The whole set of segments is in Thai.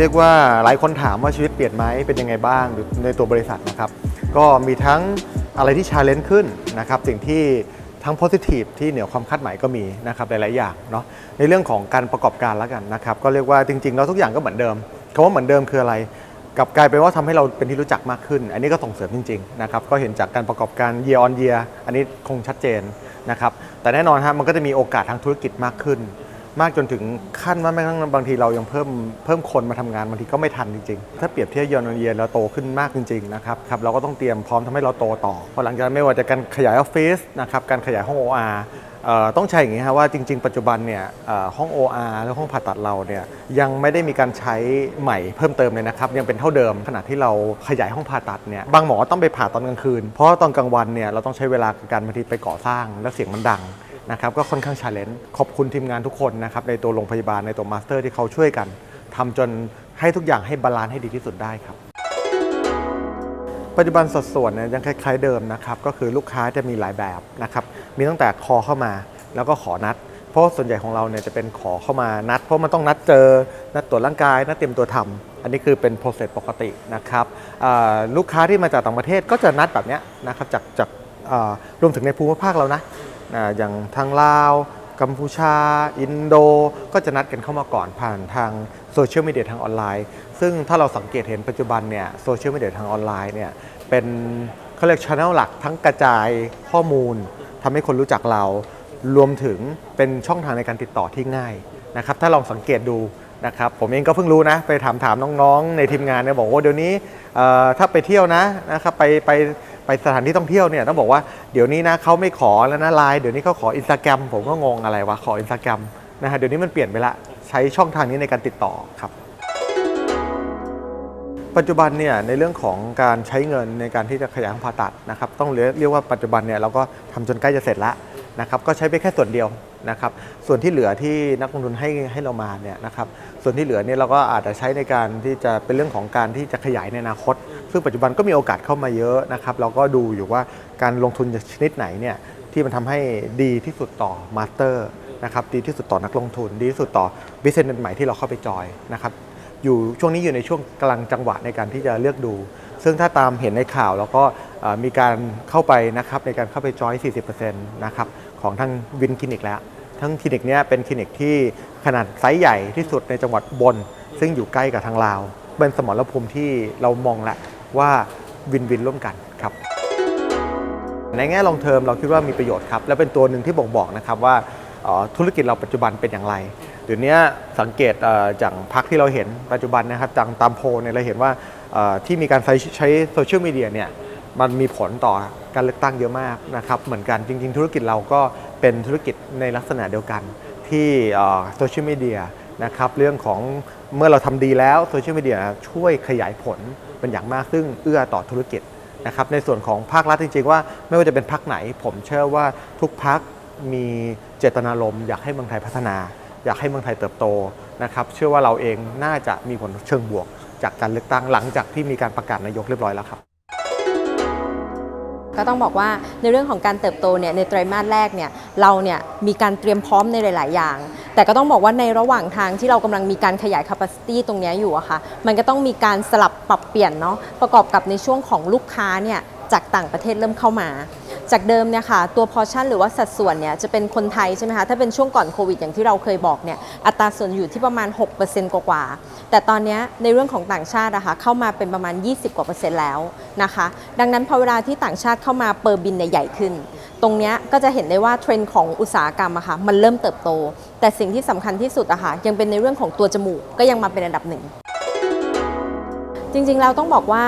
เรียกว่าหลายคนถามว่าชีวิตเปลี่ยนไหมเป็นยังไงบ้างในตัวบริษัทนะครับ ก็มีทั้งอะไรที่ชาเลนจ์ขึ้นนะครับสิ่งที่ทั้ง positive ที่เหนือความคาดหมายก็มีนะครับหลาย ๆ อย่างเนาะในเรื่องของการประกอบการแล้วกันนะครับก็เรียกว่าจริง ๆ แล้วทุกอย่างก็เหมือนเดิมคำว่าเหมือนเดิมคืออะไรกับกลายเป็นว่าทำให้เราเป็นที่รู้จักมากขึ้น อันนี้ก็ส่งเสริมจริง ๆ นะครับ ก็เห็นจากการประกอบการ year on year อันนี้คงชัดเจนนะครับ แต่แน่นอนฮะมันก็จะมีโอกาสทางธุรกิจมากขึ้น มากจนถึงขั้นว่าแม้กระทั่งบางทีเรายังเพิ่มเพิ่มคนมาทำงานบางทีก็ไม่ทันจริงๆ ถ้าเปรียบเทียบ year on year เราโตขึ้นมากจริงๆนะครับครับเราก็ต้องเตรียมพร้อมทำให้เราโตต่อพราะหลังจากไม่ว่าจะการขยายออฟฟิศนะครับการขยายห้อง OR เอ่อต้องใช้อย่างนี้ครับว่าจริง ๆ ปัจจุบันเนี่ยเอ่อห้อง OR และห้องผ่าตัดเราเนี่ยยังไม่ได้มีการใช้ใหม่เพิ่มเติมเลยนะครับ ยังเป็นเท่าเดิมขณะที่เราขยายห้องผ่าตัดเนี่ยบางหมอต้องไปผ่าตอนกลางคืน เพราะตอนกลางวันเนี่ยเราต้องใช้เวลากับการบางทีไปก่อสร้างแล้วเสียงมันดัง นะครับก็ค่อนข้างชาเลนจ์ขอบคุณทีมงานทุกคนนะครับในตัวโรงพยาบาลในตัวมาสเตอร์ที่เขาช่วยกันทำจนให้ทุกอย่างให้บาลานซ์ให้ดีที่สุดได้ครับปัจจุบันสัดส่วนเนี่ยยังคล้ายๆเดิมนะครับก็คือลูกค้าจะมีหลายแบบนะครับมีตั้งแต่คอเข้ามาแล้วก็ขอนัด เพราะส่วนใหญ่ของเราเนี่ยจะเป็นขอเข้ามานัด เพราะมันต้องนัดเจอ นัดตรวจร่างกาย นัดเตรียมตัวทำอันนี้คือเป็น process ปกตินะครับลูกค้าที่มาจากต่างประเทศก็จะนัดแบบนี้นะครับจากจากรวมถึงในภูมิภาคเรานะ อย่างทางลาว กัมพูชา อินโด ก็จะนัดกันเข้ามาก่อนผ่านทางโซเชียลมีเดียทางออนไลน์ ซึ่งถ้าเราสังเกตเห็นปัจจุบันเนี่ยโซเชียลมีเดียทางออนไลน์เนี่ยเป็นเขาเรียกช anel หลักทั้งกระจายข้อมูลทำให้คนรู้จักเรา รวมถึงเป็นช่องทางในการติดต่อที่ง่ายนะครับถ้าลองสังเกตดูนะครับผมเองก็เพิ่งรู้นะ ไปถามถามน้องๆ ในทีมงานเนี่ยบอกว่าเดี๋ยวนี้ถ้าไปเที่ยวนะนะครับไปไป ไปสถานที่ท่องเที่ยวเนี่ยต้องบอกว่าเดี๋ยวนี้นะเขาไม่ขอแล้วนะไลน์เดี๋ยวนี้เขาขออินสตาแกรมผมก็งงอะไรวะขออินสตาแกรมนะฮะเดี๋ยวนี้มันเปลี่ยนไปละใช้ช่องทางนี้ในการติดต่อครับ ปัจจุบันเนี่ยในเรื่องของการใช้เงินในการที่จะขยายห้องผ่าตัดนะครับต้องเรียกว่าปัจจุบันเนี่ยเราก็ทำจนใกล้จะเสร็จแล้วนะครับก็ใช้ไปแค่ส่วนเดียว นะครับส่วนที่เหลือที่นักลงทุนให้ให้เรามาเนี่ยนะครับส่วนที่เหลือเนี่ยเราก็อาจจะใช้ในการที่จะเป็นเรื่องของการที่จะขยายในอนาคต ซึ่งปัจจุบันก็มีโอกาสเข้ามาเยอะนะครับเราก็ดูอยู่ว่าการลงทุนชนิดไหนเนี่ยที่มันทำให้ดีที่สุดต่อมาสเตอร์นะครับดีที่สุดต่อนักลงทุน ดีที่สุดต่อบิสเนสใหม่ที่เราเข้าไปจอยนะครับอยู่ช่วงนี้อยู่ในช่วงกำลังจังหวะในการที่จะเลือกดู ซึ่งถ้าตามเห็นในข่าวแล้วก็มีการเข้าไปนะครับในการเข้าไปจอย 40%นะครับ ของทางวินคลินิกแล้ว ทั้งคลินิกเนี้ยเป็นคลินิกที่ขนาดไซส์ใหญ่ที่สุดในจังหวัดบน ซึ่งอยู่ใกล้กับทางลาว เป็นสมรภูมิที่เรามองแล้วว่าวินวินร่วมกันครับ ในแง่ลองเทอมเราคิดว่ามีประโยชน์ครับ และเป็นตัวหนึ่งที่บ่งบอกนะครับว่าออธุรกิจเราปัจจุบันเป็นอย่างไรเดี๋ยวนี้สังเกตจากพักที่เราเห็นปัจจุบันนะครับจากตามโพลเนี่ยเราเห็นว่าที่มีการใช้โซเชียลมีเดียเนี่ย มันมีผลต่อการเลือกตั้งเยอะมากนะครับ เหมือนกันจริง ๆ ธุรกิจเราก็เป็นธุรกิจในลักษณะเดียวกันที่โซเชียลมีเดียนะครับเรื่องของเมื่อเราทำดีแล้วโซเชียลมีเดียช่วยขยายผลเป็นอย่างมากซึ่งเอื้อต่อธุรกิจนะครับในส่วนของภาครัฐจริง ๆ ว่าไม่ว่าจะเป็นพักไหน ผมเชื่อว่าทุกพักมีเจตนารมณ์อยากให้เมืองไทยพัฒนา อยากให้เมืองไทยเติบโตนะครับเชื่อว่าเราเองน่าจะมีผลเชิงบวกจากการเลือกตั้งหลังจากที่มีการประกาศนายกเรียบร้อยแล้วครับ ก็ต้องบอกว่าในเรื่องของการเติบโตเนี่ยในไตรมาสแรกเนี่ยเราเนี่ยมีการเตรียมพร้อมในหลาย ๆ อย่าง แต่ก็ต้องบอกว่าในระหว่างทางที่เรากำลังมีการขยาย capacity ตรงนี้อยู่อะค่ะมันก็ต้องมีการสลับปรับเปลี่ยนเนาะประกอบกับในช่วงของลูกค้าเนี่ยจากต่างประเทศเริ่มเข้ามา จากเดิมเนี่ยค่ะตัวพอชั่นหรือว่าสัดส่วนเนี่ยจะเป็นคนไทยใช่ไหมคะถ้าเป็นช่วงก่อนโควิดอย่างที่เราเคยบอกเนี่ยอัตราส่วนอยู่ที่ประมาณ 6%กว่าๆแต่ตอนนี้ในเรื่องของต่างชาติอะค่ะเข้ามาเป็นประมาณ 20 กว่าเปอร์เซ็นต์แล้วนะคะ ดังนั้นพอเวลาที่ต่างชาติเข้ามาเปอร์บินเนี่ยใหญ่ขึ้น ตรงนี้ก็จะเห็นได้ว่าเทรนด์ของอุตสาหกรรมอะค่ะมันเริ่มเติบโต แต่สิ่งที่สำคัญที่สุดอะค่ะยังเป็นในเรื่องของตัวจมูกก็ยังมาเป็นอันดับหนึ่งจริงๆ เราต้องบอกว่า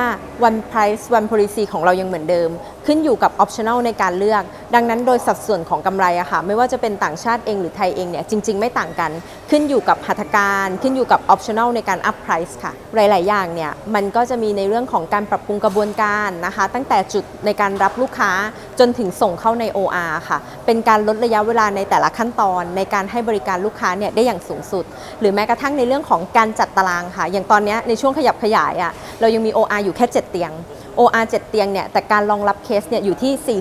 one price one policy ของเรายังเหมือนเดิม ขึ้นอยู่กับ optional ในการเลือก ดังนั้นโดยสัดส่วนของกำไรอะค่ะไม่ว่าจะเป็นต่างชาติเองหรือไทยเองเนี่ยจริง ๆ ไม่ต่างกัน ขึ้นอยู่กับหัตถการขึ้นอยู่กับ optional ในการ up price ค่ะหลาย ๆ อย่างเนี่ยมันก็จะมีในเรื่องของการปรับปรุงกระบวนการนะคะ ตั้งแต่จุดในการรับลูกค้าจนถึงส่งเข้าใน OR ค่ะ เป็นการลดระยะเวลาในแต่ละขั้นตอน ในการให้บริการลูกค้าเนี่ยได้อย่างสูงสุด หรือแม้กระทั่งในเรื่องของการจัดตารางค่ะ อย่างตอนนี้ในช่วงขยับขยายอะเรายังมี OR อยู่แค่ 7 เตียง OR 7 เตียงเนี่ยแต่การรองรับเคสเนี่ยอยู่ที่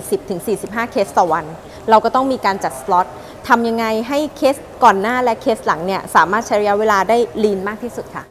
40-45 เคสต่อวัน เราก็ต้องมีการจัดสล็อตทำยังไงให้เคสก่อนหน้าและเคสหลังเนี่ยสามารถใช้ระยะเวลาได้ลีนมากที่สุดค่ะ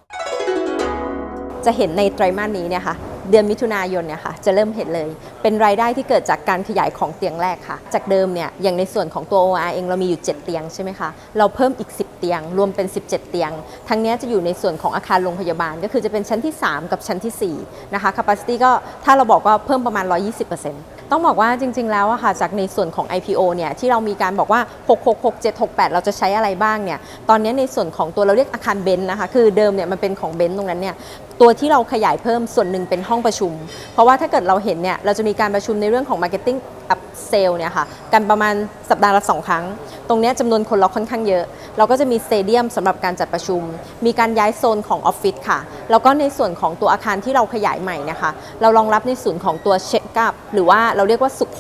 จะเห็นในไตรมาสนี้เนี่ยค่ะเดือนมิถุนายนเนี่ยค่ะจะเริ่มเห็นเลย เป็นรายได้ที่เกิดจากการขยายของเตียงแรกค่ะ จากเดิมเนี่ยอย่างในส่วนของตัว OR เองเรามีอยู่ 7 เตียงใช่ไหมคะ เราเพิ่มอีก 10 เตียง รวมเป็น 17 เตียง ทั้งนี้จะอยู่ในส่วนของอาคารโรงพยาบาล ก็คือจะเป็นชั้นที่ 3 กับชั้นทีสี่4นะคะ capacity ก็ถ้าเราบอกว่าเพิ่มประมาณ 120%ต้องบอกว่าจริง ๆ แล้วอะค่ะจากในส่วนของ IPO เนี่ยที่เรามีการบอกว่า 666 768 เราจะใช้อะไรบ้างเนี่ยตอนนี้ในส่วนของตัวเราเรียกอาคารเบนซ์นะคะคือเดิมเนี่ยมันเป็นของเบนซ์ตรงนั้นเนี่ย ตัวที่เราขยายเพิ่มส่วนหนึ่งเป็นห้องประชุม เพราะว่าถ้าเกิดเราเห็นเนี่ยเราจะมีการประชุมในเรื่องของ Marketing Up Sale เนี่ยค่ะกันประมาณสัปดาห์ละสองครั้ง ตรงนี้จำนวนคนเราค่อนข้างเยอะ เราก็จะมีสเตเดียมสำหรับการจัดประชุม มีการย้ายโซนของออฟฟิศค่ะ แล้วก็ในส่วนของตัวอาคารที่เราขยายใหม่เนะคะ เรารองรับในส่วนของตัวเช็คอัพหรือว่าเราเรียกว่าสุขโข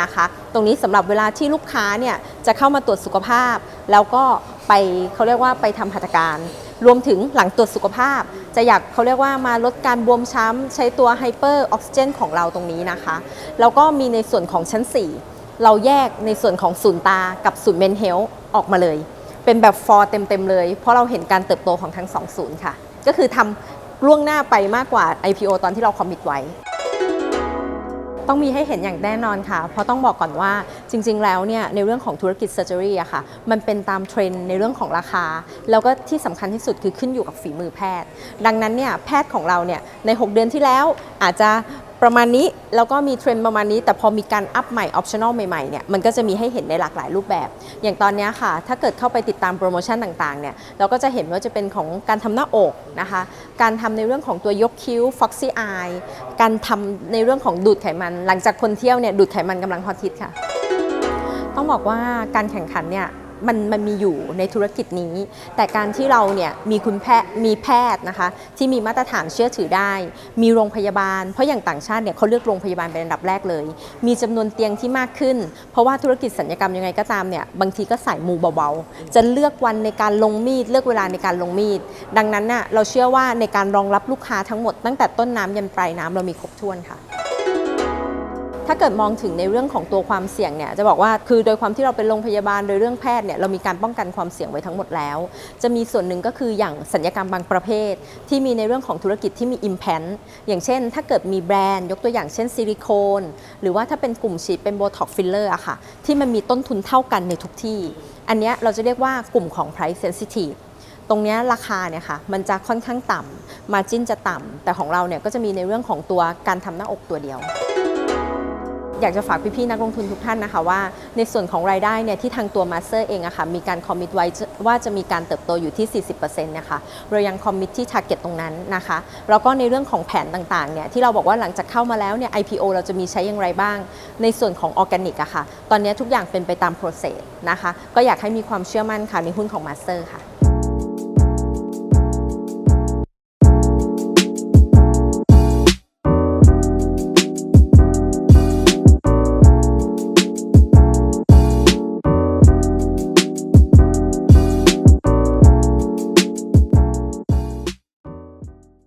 นะคะ ตรงนี้สำหรับเวลาที่ลูกค้าเนี่ยจะเข้ามาตรวจสุขภาพ แล้วก็ไปเขาเรียกว่าไปทำหัตถการ รวมถึงหลังตรวจสุขภาพ จะอยากเขาเรียกว่ามาลดการบวมช้ำ ใช้ตัวไฮเปอร์ออกซิเจนของเราตรงนี้นะคะ แล้วก็มีในส่วนของชั้น 4 เราแยกในส่วนของศูนย์ตากับศูนย์เมนเฮลออกมาเลย เป็นแบบฟอร์เต็ม ๆ เลย เพราะเราเห็นการเติบโตของทั้ง2ศูนย์ค่ะ ก็คือทำล่วงหน้าไปมากกว่า IPO ตอนที่เราคอมมิตไว้ ต้องมีให้เห็นอย่างแน่นอนค่ะ เพราะต้องบอกก่อนว่าจริง ๆ แล้วเนี่ยในเรื่องของธุรกิจเซอร์เจอรี่อะค่ะ มันเป็นตามเทรนด์ในเรื่องของราคา แล้วก็ที่สำคัญที่สุดคือขึ้นอยู่กับฝีมือแพทย์ ดังนั้นเนี่ยแพทย์ของเราเนี่ยใน 6 เดือนที่แล้วอาจจะ ประมาณนี้ แล้วก็มีเทรนด์ประมาณนี้ แต่พอมีการอัพใหม่ออปชั่นอลใหม่ๆเนี่ยมันก็จะมีให้เห็นในหลากหลายรูปแบบ อย่างตอนนี้ค่ะ ถ้าเกิดเข้าไปติดตามโปรโมชั่นต่างๆเนี่ยเราก็จะเห็นว่าจะเป็นของการทำหน้าอกนะคะ การทำในเรื่องของตัวยกคิ้ว Foxy Eye การทำในเรื่องของดูดไขมัน หลังจากคนเที่ยวเนี่ยดูดไขมันกำลังฮอตฮิตค่ะ ต้องบอกว่าการแข่งขันเนี่ย มันมันมีอยู่ในธุรกิจนี้ แต่การที่เราเนี่ยมีคุณแพทย์มีแพทย์นะคะ ที่มีมาตรฐานเชื่อถือได้ มีโรงพยาบาล เพราะอย่างต่างชาติเนี่ยเขาเลือกโรงพยาบาลเป็นอันดับแรกเลย มีจำนวนเตียงที่มากขึ้น เพราะว่าธุรกิจสัญญกรรมยังไงก็ตามเนี่ยบางทีก็สายมูเบาๆ จะเลือกวันในการลงมีด เลือกเวลาในการลงมีด ดังนั้นน่ะเราเชื่อว่าในการรองรับลูกค้าทั้งหมดตั้งแต่ต้นน้ำยันปลายน้ำเรามีครบถ้วนค่ะ ถ้าเกิดมองถึงในเรื่องของตัวความเสี่ยงเนี่ยจะบอกว่าคือโดยความที่เราเป็นโรงพยาบาลโดยเรื่องแพทย์เนี่ยเรามีการป้องกันความเสี่ยงไว้ทั้งหมดแล้ว จะมีส่วนหนึ่งก็คืออย่างสัญญกรรมบางประเภท ที่มีในเรื่องของธุรกิจที่มี Implant อย่างเช่น ถ้าเกิดมีแบรนด์ ยกตัวอย่างเช่นซิลิโคนหรือว่าถ้าเป็นกลุ่มฉีดเป็นโบท็อกฟิลเลอร์อะค่ะที่มันมีต้นทุนเท่ากันในทุกที่ อันนี้เราจะเรียกว่ากลุ่มของ price sensitive ตรงนี้ราคาเนี่ยค่ะมันจะค่อนข้างต่ำมาจิ้นจะต่ำแต่ของเราเนี่ยก็จะมีในเรื่องของตัวการทำหน้าอกตัวเดียว อยากจะฝากพี่ๆนักลงทุนทุกท่านนะคะว่า ในส่วนของรายได้เนี่ยที่ทางตัวมาสเตอร์เองอะค่ะมีการคอมมิตไว้ว่าจะมีการเติบโตอยู่ที่ 40%นะคะเรายังคอมมิตที่ t a r g e t ตตรงนั้นนะคะแล้วก็ในเรื่องของแผนต่างๆเนี่ยที่เราบอกว่าหลังจากเข้ามาแล้วเนี่ย IPO เราจะมีใช้อย่างไรบ้าง ในส่วนของออร์แกนิกอะค่ะตอนนี้ทุกอย่างเป็นไปตาม process นะคะก็อยากให้มีความเชื่อมั่นค่ะในหุ้นของมาสเตอร์ค่ะ